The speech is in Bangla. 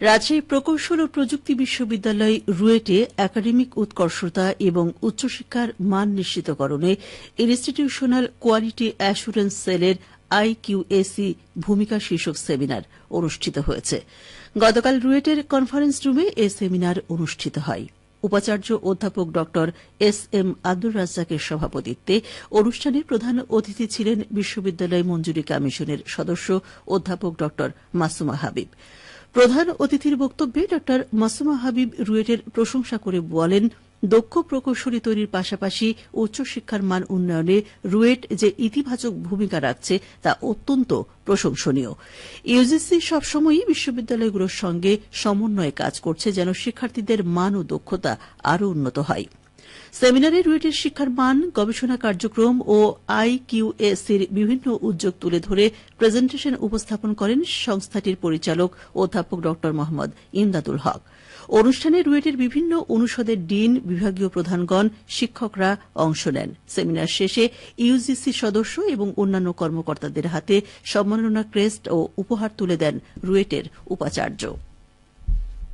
রাজশাহী প্রকৌশল ও প্রযুক্তি বিশ্ববিদ্যালয় রুয়েটে একাডেমিক উৎকর্ষতা এবং উচ্চশিক্ষার মান নিশ্চিতকরণে ইনস্টিটিউশনাল কোয়ালিটি অ্যাসুরেন্স সেলের আইকিউএসি ভূমিকা শীর্ষক সেমিনার অনুষ্ঠিত হয়েছে। গতকাল রুয়েটের কনফারেন্স রুমে এ সেমিনার অনুষ্ঠিত হয়। উপাচার্য অধ্যাপক ড এস এম আব্দুর রাজ্জাকের সভাপতিত্বে অনুষ্ঠানে প্রধান অতিথি ছিলেন বিশ্ববিদ্যালয় মঞ্জুরি কমিশনের সদস্য অধ্যাপক ড মাসুমা হাবিব। প্রধান অতিথির বক্তব্যে ড মাসুমা হাবিব রুয়েটের প্রশংসা করে বলেন, দক্ষ প্রকৌশলী তৈরির পাশাপাশি উচ্চশিক্ষার মান উন্নয়নে রুয়েট যে ইতিবাচক ভূমিকা রাখছে তা অত্যন্ত প্রশংসনীয়। ইউজিসি সবসময়ই বিশ্ববিদ্যালয়গুলোর সঙ্গে সমন্বয়ে কাজ করছে যেন শিক্ষার্থীদের মান ও দক্ষতা আরও উন্নত হয়। সেমিনারে রুয়েটের শিক্ষার মান, গবেষণা কার্যক্রম ও আইকিউএসির বিভিন্ন উদ্যোগ তুলে ধরে প্রেজেন্টেশন উপস্থাপন করেন সংস্থাটির পরিচালক অধ্যাপক ড. মোহাম্মদ ইমদাদুল হক। অনুষ্ঠানে রুয়েটের বিভিন্ন অনুষদের ডিন, বিভাগীয় প্রধানগণ, শিক্ষকরা অংশ নেন। সেমিনার শেষে ইউজিসি সদস্য এবং অন্যান্য কর্মকর্তাদের হাতে সম্মাননা ক্রেস্ট ও উপহার তুলে দেন রুয়েটের উপাচার্য।